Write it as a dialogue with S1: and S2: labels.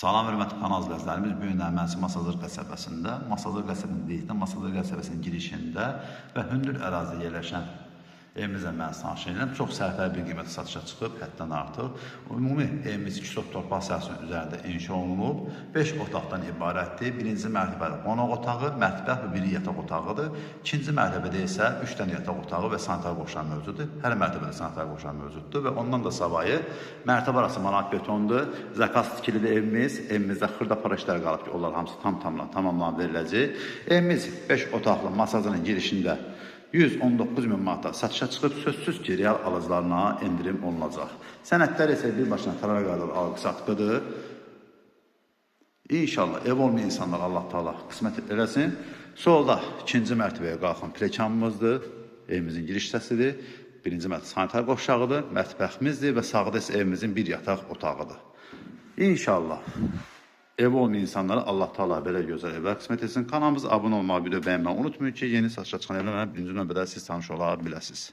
S1: Salam hörmətli kanal izləyicilərimiz, bu gün Ermənisi Masazır qəsəbəsində, Masazır qəsəbəsinin deyildə, Masazır qəsəbəsinin girişində və hündür ərazidə yerləşən evimizlə mən tanış edirəm. Çox sərfəli bir qiymətə satışa çıxıb, həddən artıq. Ümumi evimiz 2 sot torpaq sahəsinin üzərində inşa olunub. 5 otaqdan ibarətdir. Birinci mərtəbədə qonaq otağı, mətbəx və biri yataq otağıdır. İkinci mərtəbədə isə 3 dənə yataq otağı və sanitar qoşulan mövcuddur. Hər mərtəbədə sanitar qoşulan mövcuddur və ondan da savayı mərtəbə arası manat betondur. Zakaz tikilidir evimiz. Evimizdə xırda para işləri qalıb ki, onlar hamısı tam tamam tamamlanıb veriləcək. Evimiz 5 otaqlı masajının girişində 119 min manata satışa çıxıb sözsüz ki, real alıcılarına endirim olunacaq. Sənədlər isə birbaşına qərar qaydalı alqı-satqıdır. İnşallah ev olmayan insanlar Allah Taala qismət eləsin. Solda ikinci mərtəbəyə qalxan plekanımızdır. Evimizin giriş hissəsidir. Birinci mərtəbə sanitar qovşağıdır, mətbəximizdir və sağda isə evimizin bir yataq otağıdır. İnşallah ev olmayan insanlara Allah Taala belə gözəl evlər qismət etsin. Kanalımıza abunə olmağı, video bəyənməyi unutmayın ki, yeni satışa çıxan evlərlə birinci növbədə siz tanış ola biləsiniz.